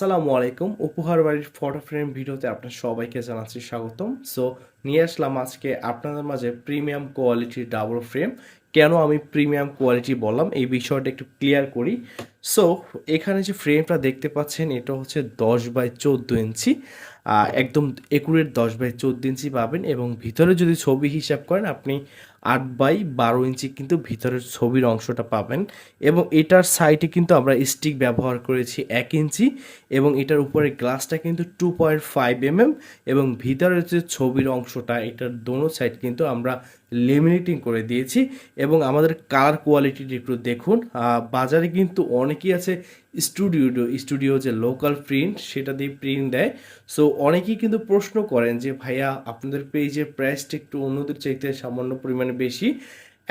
আসসালামু আলাইকুম। উপহার বাড়ির ফটো ফ্রেম ভিডিওতে আপনার সবাইকে জানাচ্ছি স্বাগতম। সো নিয়ে আসলাম আজকে আপনাদের মাঝে প্রিমিয়াম কোয়ালিটির ডাবল ফ্রেম কেন আমি প্রিমিয়াম কোয়ালিটি বললাম, এই বিষয়টা একটু ক্লিয়ার করি। সো এখানে যে ফ্রেমটা দেখতে পাচ্ছেন, এটা হচ্ছে দশ বাই চোদ্দ ইঞ্চি। একদম একুরেট দশ বাই চোদ্দ ইঞ্চি পাবেন এবং ভিতরে যদি ছবি হিসাব করেন, আপনি আট বাই বারো ইঞ্চি কিন্তু ভিতরের ছবির অংশটা পাবেন। এবং এটার সাইডে কিন্তু আমরা স্টিক ব্যবহার করেছি এক ইঞ্চি এবং এটার উপরে গ্লাসটা কিন্তু টু পয়েন্ট ফাইভ এমএম এবং ভিতরের যে ছবির অংশটা, এটার দোনো সাইড কিন্তু আমরা লেমিনেটিং করে দিয়েছি এবং আমাদের কালার কোয়ালিটিটি একটু দেখুন। বাজারে কিন্তু অনেকেই আছে স্টুডিও স্টুডিও যে লোকাল প্রিন্ট সেটা দিয়ে প্রিন্ট দেয়। সো অনেকেই কিন্তু প্রশ্ন করেন যে, ভাইয়া, আপনাদের পেজের প্রাইসটা একটু অন্যদের চাইতে সামান্য পরিমাণে বেশি?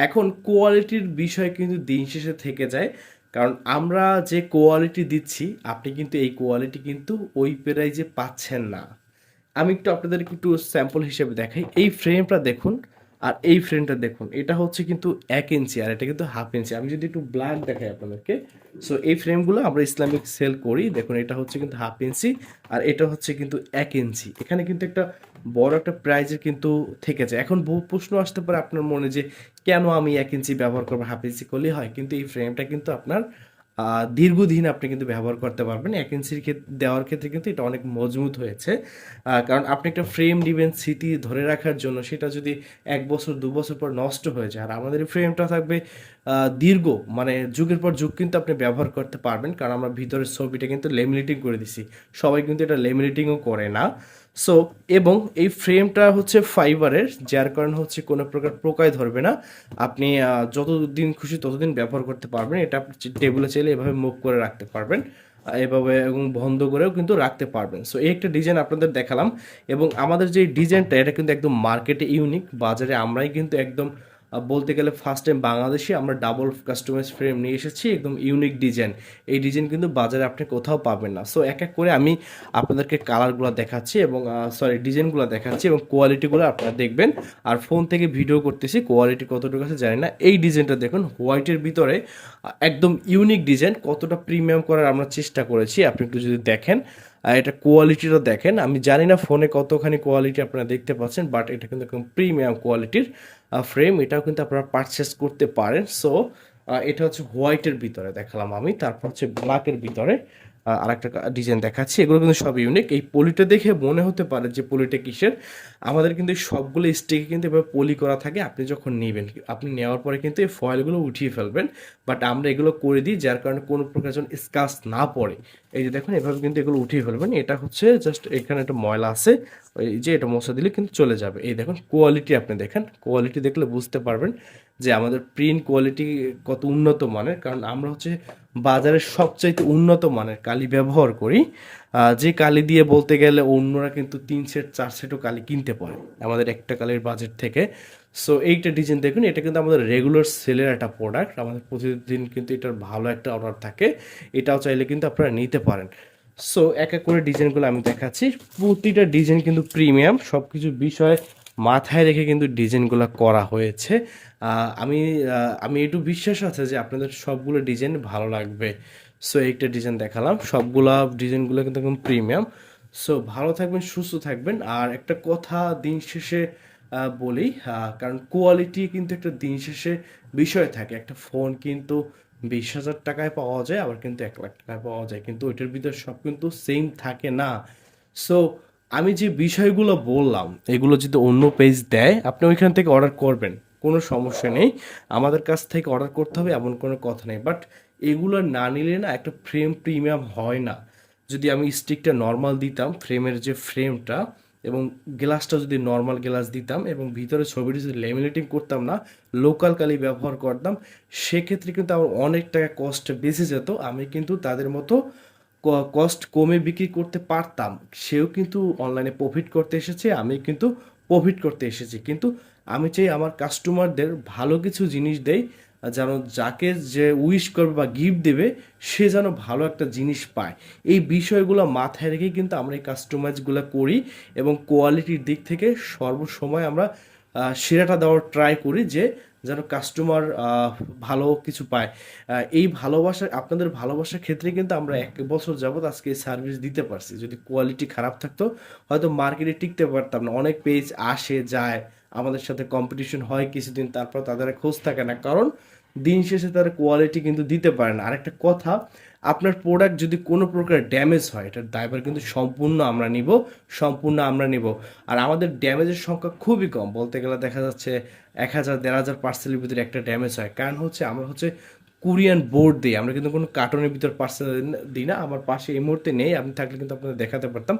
এখন কোয়ালিটির বিষয় কিন্তু দিন শেষে থেকে যায়। কারণ আমরা যে কোয়ালিটি দিচ্ছি, আপনি কিন্তু এই কোয়ালিটি কিন্তু ওই প্রাইজে পাচ্ছেন না। আমি একটু আপনাদেরকে একটু স্যাম্পল হিসেবে দেখাই। এই ফ্রেমটা দেখুন। আর এই ফ্রেমটা দেখুন, এটা হচ্ছে কিন্তু এক ইঞ্চি আর এটা কিন্তু হাফ ইঞ্চি আমি যদি একটু ব্ল্যাক দেখাই আপনাদেরকে সো এই ফ্রেমগুলো আমরা ইসলামিক সেল করি। দেখুন, এটা হচ্ছে কিন্তু হাফ ইঞ্চি আর এটা হচ্ছে কিন্তু এক ইঞ্চি এখানে কিন্তু একটা বড় একটা প্রাইজের কিন্তু থেকে যায়। এখন বহু প্রশ্ন আসতে পারে আপনার মনে যে, কেন আমি এক ইঞ্চি ব্যবহার করব? হাফ ইঞ্চি করলেই হয়? কিন্তু এই ফ্রেমটা কিন্তু আপনার দীর্ঘদিন আপনি কিন্তু ব্যবহার করতে পারবেন। এক ইঞ্চির দেওয়ার ক্ষেত্রে কিন্তু এটা অনেক মজবুত হয়েছে। কারণ আপনি একটা ফ্রেম দিবেন স্মৃতি ধরে রাখার জন্য, সেটা যদি এক বছর, দু বছর পর নষ্ট হয়ে যায়। আর আমাদের এই ফ্রেমটা থাকবে দীর্ঘ। মানে যুগের পর যুগ কিন্তু আপনি ব্যবহার করতে পারবেন। কারণ আমরা ভিতরের ছবিটা কিন্তু লেমিনেটিং করে দিছি। সবাই কিন্তু এটা লেমিনেটিংও করে না। সো এবং এই ফ্রেমটা হচ্ছে ফাইবারের যার কারণে হচ্ছে কোনো প্রকার পোকায় ধরবে না। আপনি যতদিন খুশি ততদিন ব্যবহার করতে পারবেন। এটা আপনি টেবিলে চাইলে এভাবে মুভ করে রাখতে পারবেন। এভাবে এবং বন্ধ করেও কিন্তু রাখতে পারবেন। সো এই একটা ডিজাইন আপনাদের দেখালাম। এবং আমাদের যে ডিজাইনটা এটা কিন্তু একদম মার্কেটে ইউনিক বাজারে আমরাই কিন্তু একদম বলতে গেলে ফার্স্ট টাইম বাংলাদেশে আমরা ডাবল কাস্টমাইজ ফ্রেম নিয়ে এসেছি, একদম ইউনিক ডিজাইন এই ডিজাইন কিন্তু বাজারে আপনি কোথাও পাবেন না। সো এক এক করে আমি আপনাদেরকে কালারগুলো দেখাচ্ছি এবং সরি ডিজাইনগুলো দেখাচ্ছি এবং কোয়ালিটিগুলো আপনারা দেখবেন। আর ফোন থেকে ভিডিও করতেছি কোয়ালিটি কতটুকু আছে জানি না। এই ডিজাইনটা দেখুন হোয়াইটের ভিতরে একদম ইউনিক ডিজাইন কতটা প্রিমিয়াম করার আমরা চেষ্টা করেছি। আপনি একটু যদি দেখেন আর এটা কোয়ালিটিটা দেখেন। আমি জানি না ফোনে কতখানি কোয়ালিটি আপনারা দেখতে পাচ্ছেন বাট এটা কিন্তু একদম প্রিমিয়াম কোয়ালিটির ফ্রেম এটাও কিন্তু আপনারা পারচেস করতে পারেন। সো এটা হচ্ছে হোয়াইটের ভিতরে দেখালাম আমি, তারপর হচ্ছে ব্ল্যাকের ভিতরে। আর একটা ডিজাইন দেখাচ্ছি। এগুলো কিন্তু সব ইউনিক এই পলিটা দেখে মনে হতে পারে যে পলিটা কিসের। আমাদের কিন্তু সবগুলো স্টিকে কিন্তু এভাবে পলি করা থাকে। আপনি যখন নেবেন, আপনি নেওয়ার পরে কিন্তু এই ফয়েলগুলো উঠিয়ে ফেলবেন। বাট আমরা এগুলো করে দিই, যার কারণে কোনো প্রকার যেন স্কাচ না পড়ে। এই যে দেখুন, এভাবে কিন্তু এগুলো উঠিয়ে ফেলবেন। এটা হচ্ছে জাস্ট এখানে একটা ময়লা আছে। এই যে এটা মশা দিলে কিন্তু চলে যাবে। এই দেখুন কোয়ালিটি আপনি দেখেন। কোয়ালিটি দেখলে বুঝতে পারবেন যে আমাদের প্রিন্ট কোয়ালিটি কত উন্নত মানের, কারণ আমরা হচ্ছে বাজারের সবচাইতে উন্নত মানের কালি ব্যবহার করি। যে কালি দিয়ে বলতে গেলে অন্যরা কিন্তু তিন সেট চার সেটও কালি কিনতে পারে আমাদের একটা কালির বাজেট থেকে। সো এইটা ডিজাইন দেখুন, এটা কিন্তু আমাদের রেগুলার সেলের একটা প্রোডাক্ট আমাদের প্রতিদিন কিন্তু এটার ভালো একটা অর্ডার থাকে, এটাও চাইলে কিন্তু আপনারা নিতে পারেন। সো এক এক করে ডিজাইনগুলো আমি দেখাচ্ছি। প্রতিটা ডিজাইন কিন্তু প্রিমিয়াম সব কিছু বিষয় মাথায় রেখে কিন্তু ডিজাইনগুলো করা হয়েছে। আমি আমি একটু বিশ্বাস আছে যে আপনাদের সবগুলো ডিজাইন ভালো লাগবে। সো একটা ডিজাইন দেখালাম। সবগুলা ডিজাইনগুলো কিন্তু একদম প্রিমিয়াম সো ভালো থাকবেন, সুস্থ থাকবেন। আর একটা কথা দিন শেষে বলি কারণ কোয়ালিটি কিন্তু একটা দিন শেষে বিষয় থাকে। একটা ফোন কিন্তু বিশ হাজার টাকায় পাওয়া যায়, আবার কিন্তু এক লাখ টাকায় পাওয়া যায়। কিন্তু ওইটার ভিতরে সব কিন্তু সেম থাকে না। সো আমি যে বিষয়গুলো বললাম, এগুলো যদি অন্য পেজ দেয়, আপনি ওইখান থেকে অর্ডার করবেন। কোনো সমস্যা নেই। আমাদের কাছ থেকে অর্ডার করতে হবে, এমন কোনো কথা নেই। বাট এগুলো না নিলে না একটা ফ্রেম প্রিমিয়াম হয় না। যদি আমি স্টিকটা নর্মাল দিতাম ফ্রেমের যে ফ্রেমটা এবং গ্লাসটা যদি নর্মাল গ্লাস দিতাম, এবং ভিতরে ছবিটি যদি লেমিনেটিং করতাম না লোকাল কালি ব্যবহার করতাম, সেক্ষেত্রে কিন্তু আমার অনেক টাকা কস্ট বেঁচে যেত। আমি কিন্তু তাদের মতো কস্ট কমে বিক্রি করতে পারতাম, সেও কিন্তু অনলাইনে প্রফিট করতে এসেছে, আমি কিন্তু প্রফিট করতে এসেছি। কিন্তু আমি চাই আমার কাস্টমারদের ভালো কিছু জিনিস দেই, যেন যাকে যে উইশ করবে বা গিফট দেবে, সে যেন ভালো একটা জিনিস পায়। এই বিষয়গুলো মাথায় রেখে কিন্তু আমরা এই কাস্টমাইজগুলো করি এবং কোয়ালিটির দিক থেকে সর্বসময় আমরা সেরাটা দেওয়ার ট্রাই করি যে যেন কাস্টমার ভালো কিছু পায়। এই ভালোবাসা, আপনাদের ভালোবাসার ক্ষেত্রে কিন্তু আমরা এক বছর যাবত আজকে সার্ভিস দিতে পারছি। যদি কোয়ালিটি খারাপ থাকতো, হয়তো মার্কেটে টিকতে পারতাম না। অনেক পেজ আসে, যায়, আমাদের সাথে কম্পিটিশন হয় কিছুদিন, তারপর তাদের খোঁজ থাকে না। কারণ দিন শেষে তারা কোয়ালিটি কিন্তু দিতে পারে না। আরেকটা কথা আপনার প্রোডাক্ট যদি কোনো প্রকার ড্যামেজ হয়, এটার দায়ভার কিন্তু সম্পূর্ণ আমরা নিব, সম্পূর্ণ আমরা নিব। আর আমাদের ড্যামেজের সংখ্যা খুবই কম, বলতে গেলে দেখা যাচ্ছে এক হাজার, দেড় হাজার পার্সেলের ভিতরে একটা ড্যামেজ হয়। কারণ হচ্ছে আমরা হচ্ছে কুরিয়ান বোর্ড দিই, আমরা কিন্তু কোনো কার্টনের ভিতর পার্সেল দিই না, আমার পাশে এই মুহূর্তে নেই আপনি থাকলে কিন্তু আপনাদের দেখাতে পারতাম।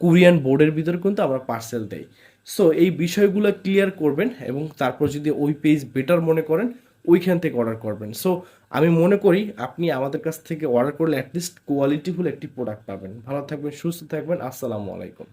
কুরিয়ান বোর্ডের ভিতরে কিন্তু আমরা পার্সেল দেই। সো এই বিষয়গুলো ক্লিয়ার করবেন এবং তারপর যদি ওই পেজ বেটার মনে করেন ওইখান থেকে অর্ডার করবেন। সো আমি মনে করি আপনি আমাদের কাছ থেকে অর্ডার করলে অ্যাটলিস্ট কোয়ালিটিফুল একটি প্রোডাক্ট পাবেন। ভালো থাকবেন, সুস্থ থাকবেন। আসসালামু আলাইকুম।